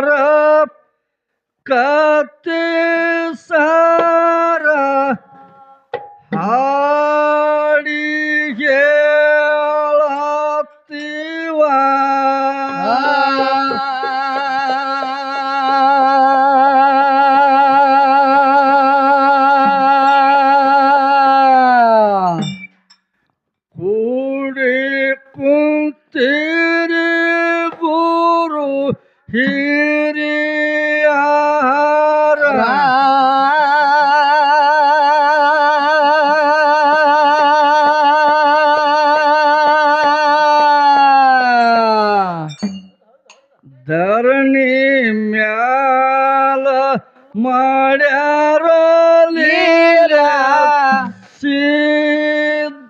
ಸಾರ ಕತೆ ಸಾರ ಹಾಡಿ ಹೇಳತ್ತೀವ ಕೂಡಿ ಹಿರಿಯಾರ ಮ್ಯಾಲ ಮಾಡ್ಯಾರ ಲೀಲ ಸಿದ್ಧಾರ.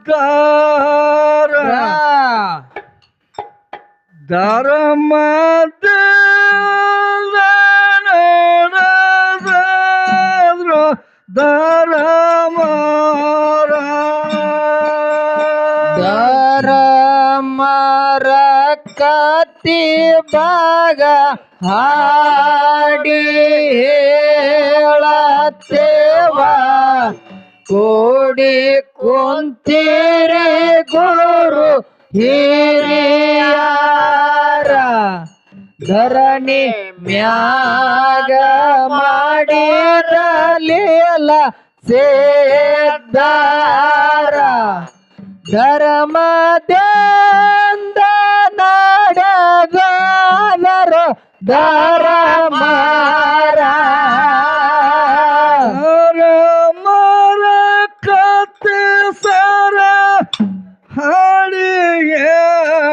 ಧರ್ಮದ ಧರ್ಮರ ಮರ. ಕತಿ ಭಾಗ ಹಾಡಿ ಹೇಳತ್ತೇವ. ಕೂಡಿ ಕುಂತಿರೆ ಗುರು ಹಿರಿಯಾರ. ಧರಣಿ ಮ್ಯಾಗ ಮಾಡಿರಲಿಲ್ಲ ಸೇದ್ದಾರ. ಧರ್ಮದಿಂದ ನಡೆದರು ಧರ್ಮಾರ ಮರ. ಕತೆ ಸರ ಹಾಡಿ ಹೇಳತ್ತೇವ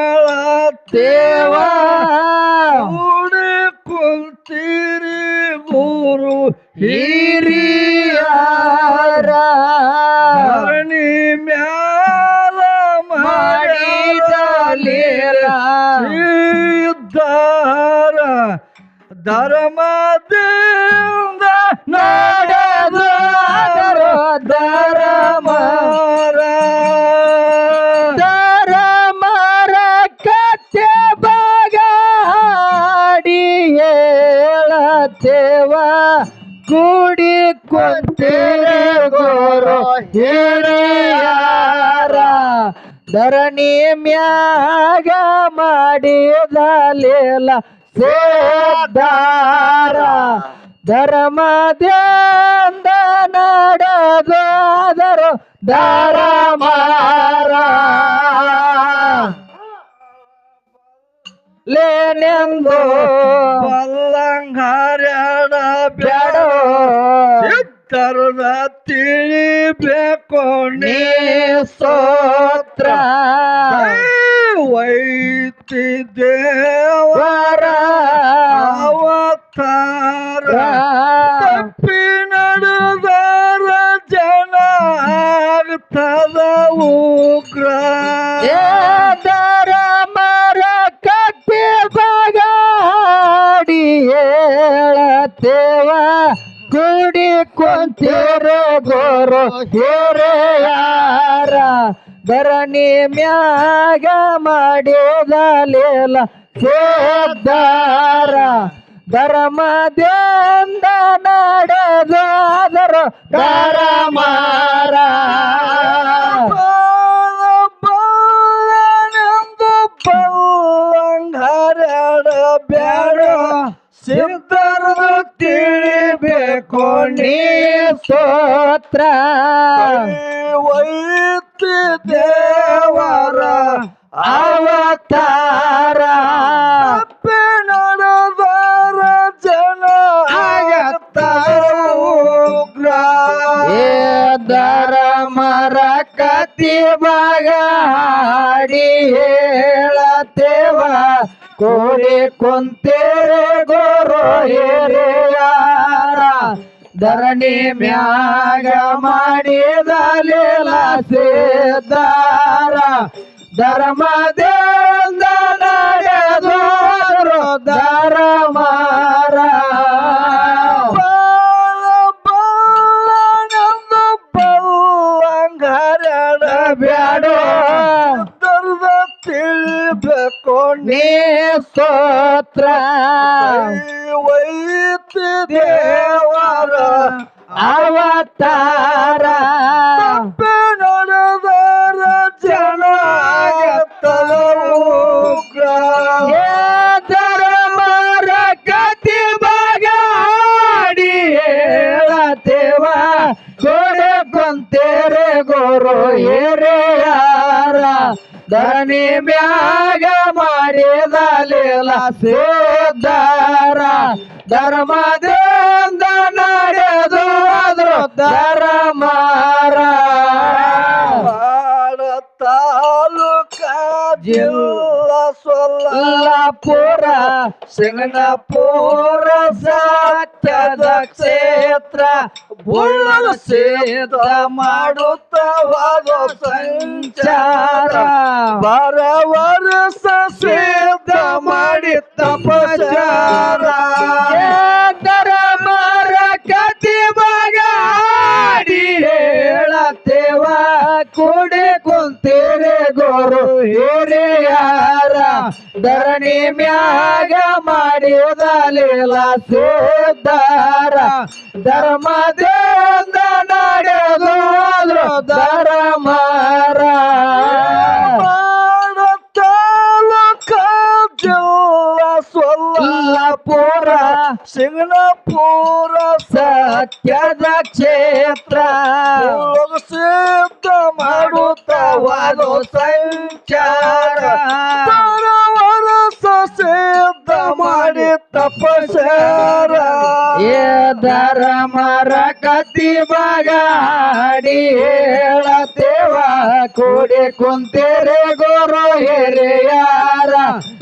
ಧರ್ಮದಿಂದ ಮ್ಯಾಗ ಮಾಡಿದಲಿಲ್ಲ ಸೇದಾರ ಧರ್ಮದಿಂದ ನಡೆದಾದರು ಧರ್ಮಾರ ಲೇನೆಂದು ಬಲ್ಲಂಗಾರ್ಯಾಡ ಬ್ಯಾಡ. ಸಿದ್ಧರದ ತಿಳಿಬೇಕು ನೀ ಸ್ತೋತ್ರ. ವೈತಿ ದೇವರ ವರ ಅವತಾರ. ತಪ್ಪಿ ನಡೆದರ ಜನ ಆಗ್ತದ ಉಗ್ರ. ದರ ಮರ ಕಟ್ಟಿ ಬಗಾಡಿ ಹೇಳತ್ತೇವ ಕುಡಿ ಕೊಂತಿರ ಗೋರು ಹಿರಿಯಾರ. ಧರಣಿ ಮ್ಯಾಗ ಮಾಡಿದಲಿಲ್ಲ ಸೋದಾರ ಧರ್ಮದಿಂದ ನಡೆದಾದರು ಧರ್ಮಾರ. ಸಿದ್ಧರು ಬ್ಯಾಡ. ಸಿದ್ಧರದ ತಿಳಿಬೇಕು ನೀ ಸ್ತೋತ್ರ. ಬಾಗ ಹಾಡಿ ಹೇಳತ್ತೇವ. ಕೋರಿ ಕುಂತೇರೆ ಗೋರು ಧರಣಿ ಮ್ಯಾಗ ಮಾಡಿದಲಿಲ್ಲ ಸೇದಾರ ಧರ್ಮದಿಂದ ನೀ ಸ್ತೋತ್ರ. ವೈತಿ ದೇವರ ಅವತಾರ ನಡೆದರ ಜನ ಕೊಡೆ ಕೊಂತೇರೆ ಗುರು ಹಿರಿಯಾರ ಧರಣಿ ಬ್ಯಾಗ ಮಾರಿ ಸಿದ್ಧಾರ ಧರ್ಮದಿಂದ ನಡೆದು ಆದ್ರು ಧರ್ಮಾರ. ತಾಲೂಕ ಜಿಲ್ಲಾ ಸೊಲ್ಲ ಪುರ ಸಿಂಗನಪುರ ಸತ್ಯದ ಕ್ಷೇತ್ರ. ಬುಳ್ಳದ ಸೇತ ಮಾಡುತ್ತವಾದ ಸಂಚಾರ. ಬರ ವರ್ಷ ಸೇತ ಮಾಡಿ ತಪಚಾರ. ಮರ ಕತಿ ಬಗಾಡಿ ಹೇಳತ್ತೇವ. ಕೂಡಿ ಕುಂತೇರೆ ಗುರು ಹಿರಿಯಾರ ಧರಣಿ ಮ್ಯಾಗ ಮಾಡಿದಲಿಲ್ಲ ಸಿದ್ಧಾರ. ಧರ್ಮದಿಂದ ನಡೆದು ಧರ್ಮಾರ. ಮಾಡ ತಾಲೂಕ ಜಿಲ್ಲಾ ಸೊಲ್ಲ ಪುರ ಸಿಂಗನಪುರ ಸತ್ಯದ ಕ್ಷೇತ್ರ. ಸಿದ್ಧ ಮಾಡುತ್ತವಾದ ಸಂಚಾರ. ಸಿದ್ಧ ಮಾಡಿ ತಪಚಾರ ಏ ಧರ್ಮರ ಕತಿ ಬಗಾಡಿ ಹೇಳತೇವ ಕೂಡಿ ಕುಂತೇರೆ ಗುರು ಹಿರಿಯಾರ.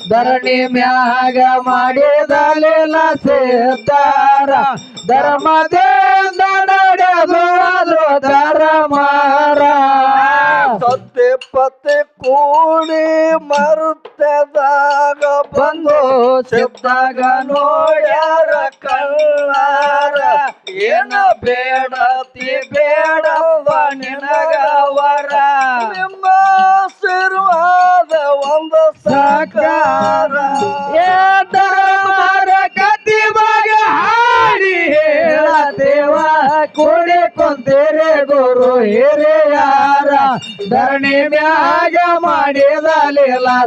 ಧರಣಿ ಮ್ಯಾಗ ಮಾಡಿದಲಿಲ್ಲ ಸೇತಾರ ಧರ್ಮದಿಂದ ನಡೆದು ಧರ್ಮಾರ. ಸತ್ತೆ ಪತ್ತೆ ಕೂಡಿ ಮರುತ್ತದಾಗ ಬಂದು ಸಿದ್ದಾಗ ನೋಡ್ಯಾರ ಕಳ್ಳಾರ. ಏನ ಬೇಡತಿ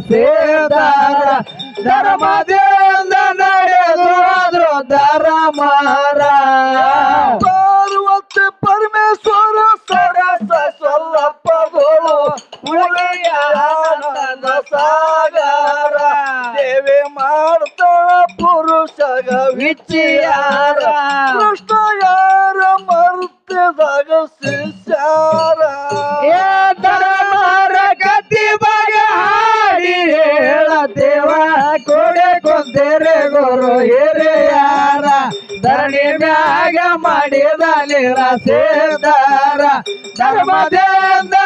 ಸೇದಾರ ಧರ್ಮದಿಂದ ನಡೆದು ಅದ್ರು ಧರ್ಮಾರ ಪಾರ್ವತಿ ಪರಮೇಶ್ವರ ಸರಸ ಸೊಲ್ಲಪ್ಪಗಳು ಉಳಿಯ ಸಾಗರ. ದೇವಿ ಮಾಡ್ತಾ ಪುರುಷಗ ವಿಚಿಯಾರ ಕೃಷ್ಣ ಯಾರ ಮರುತ್ತಿದಾಗ ಶಿಷ್ಯಾರ. ಮ್ಯಾಗ ಮಾಡಿದಲಿರ ಸೇದಾರ ಧರ್ಮದಿಂದ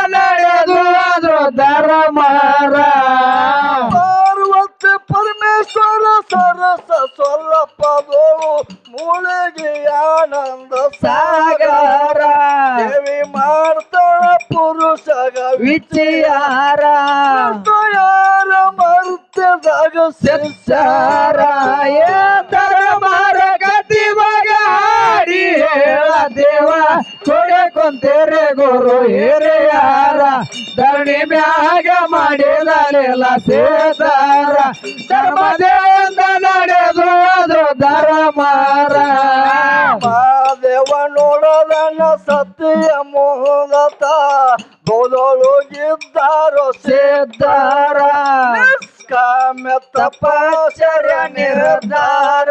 ಕೊಂತೇರೆ ಗುರು ಹಿರಿಯಾರ, ಧರಣಿ ಮ್ಯಾಗ ಮಾಡಿದಲಿಲ್ಲ ಸೇತಾರ. ಧರ್ಮದಿಂದ ನಡೆದು ಅದ್ರು ಧರ್ಮಾರ ಮಹಾದೇವ ನೋಡೋದನ್ನ ಸತ್ಯ ಮೋಹದ ಬೋದೊಳಗಿದ್ದಾರೋ ಸಿದ್ಧಾರ ಕಾಮ್ಯ ತಪಾಚರ ನಿರ್ಧಾರ.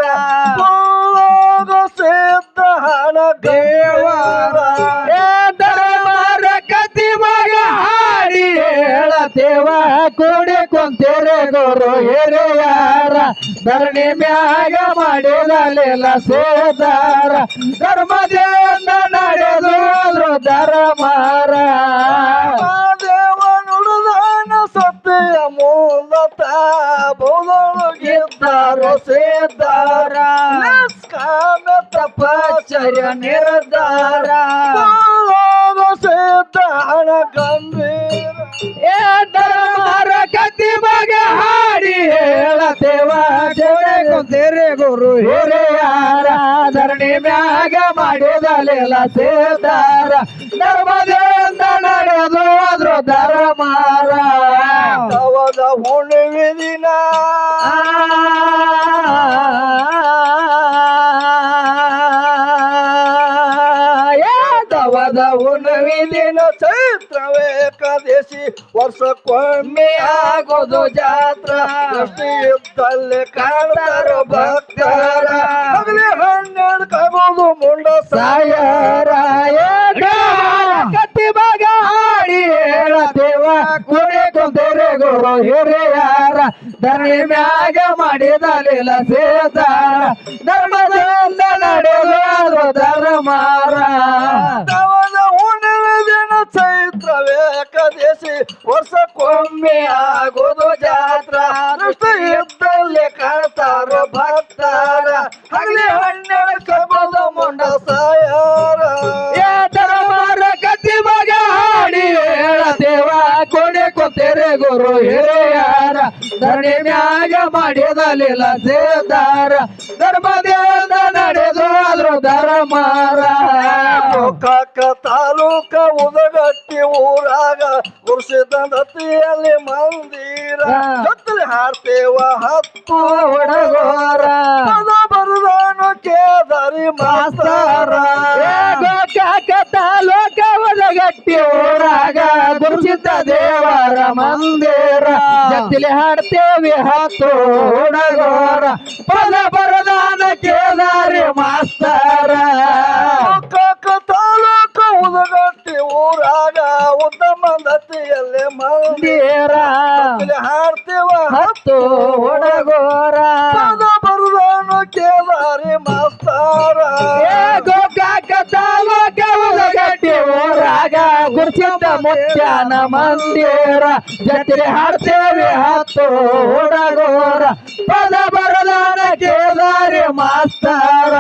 ಗುರು ಹಿರಿಯಾರ ಧರಣಿ ಮ್ಯಾಗ ಮಾಡಿರಲಿಲ್ಲ ಸೇದಾರ. ಧರ್ಮದಿಂದ ನಡೆದು ಅದ್ರು ಧರ್ಮಾರ ಸತ್ಯ ಮೂಲತ ಬೋದೊಳಗಿದ್ದಾರೋ ಸಿದ್ಧಾರ ನಿಷ್ಕಾಮ್ಯ ತಪಚರ್ಯ ನಿರ್ಧಾರ. ಸೇದಾರ ಗಂಭೀರ. ಏ ಹಾಡಿ ಹೇಳತೇವ ದೇವರೇ ಕುಂತೇರೆ ಗುರು ಹಿರಿಯಾರ ಧರಣಿ ಮ್ಯಾಗ ಮಾಡಿದ ಸೇತಾರ ಧರ್ಮದಿಂದ ನಡೆದು ಅದ್ರು ಧರ್ಮಾರ. ಹುಣ್ಣಿಮೆ ದಿನ. ಉಣವಿ ದಿನ ಚೈತ್ರವೇ ಏಕಾದಶಿ ವರ್ಷಕ್ಕೊಮ್ಮೆ ಆಗೋದು ಜಾತ್ರ. ಇದ್ದಲ್ಲಿ ಕಾಣ್ತಾರ ಭಕ್ತರ. ಹಗಲಿ ಹಣ್ಣು ಕಾಗೋದು ಮುಂಡ ಸಾಯರಾಯ ಕತ್ತಿ ಮಗ ಹಾಡಿ ಹೇಳ ದೇವ ಕುಂದರೆ ಗುರು ಹಿರಿಯಾರ. ಧರಣಿ ಮ್ಯಾಗ ಮಾಡಿದಲಿಲ್ಲ ಸೇತಾರ. ಧರ್ಮದಿಂದ ನಡೆದು ಧರ್ಮಾರ. ವರ್ಷಕ್ಕೊಮ್ಮೆ ಆಗೋದು ಜಾತ್ರಾ. ದೃಷ್ಟಿ ಇದ್ದಲ್ಲಿ ಕಾಣ್ತಾರ ಭಕ್ತಾರ. ಹಗಲಿ ಹನ್ನೆರಡು ಕಾಗೋದು ಮುಂಡ ಸಾಯಾರ. ಯಾತರ ಕತ್ತಿ ಮಗ ಹಾಡಿ ಹೇಳದೇವ ಕೊಡೆ ಕೊತ್ತೆರೆ ಗುರು ಹಿರಿಯಾರ. ಧರಣಿ ಮ್ಯಾಗ ಮಾಡಿದಲಿಲ್ಲ ಲೀಲ ಸೇದಾರ. ಧರ್ಮದಿಂದ ನಡೆದು ಮಾರ. ಕಾಕ ತಾಲೂಕ ಉದಗಟ್ಟಿ ಊರಾಗ ಗುರುಸಿದಂಡತಿಯಲ್ಲಿ ಮಂದಿರ. ಕತ್ತಲೆ ಹಾರ್ತೇವ ಹತ್ತು ಹೊಡಗೋರ ಪದ ಕೇದರಿ ಮಾಸ್ತರ. ಏ ದುರ್ಜಿತ ಊರಾಗ ಗುರುಸಿದ್ದ ದೇವರ ಮಂದಿರ. ಜತ್ತಿಲಿ ಹಾಡ್ತೇವೆ ಹತ್ತು ಹುಡುಗೋರ. ಪದ ಬರದಾನ ಕೇದಾರಿ ಮಾಸ್ತರ. ತಾಲೂಕು ತಾಲೂಕ ಉದಗಟ್ಟಿ ಊರಾಗ ಉತ್ತಮ ದತ್ತಿಯಲ್ಲಿ ಮಂದಿರ. ಹಾಡ್ತೇವ ಹತ್ತು ಹುಡುಗೋರ. ಸಿದ್ಧ ಮುಖ್ಯಾನ ಮಂದಿರ. ಜತ್ರೆ ಹಾಡ್ತೇವೆ ಹತ್ತು ಪದ ಬರದಾನ ಕೇದಾರಿ ಮಾಸ್ತಾರ.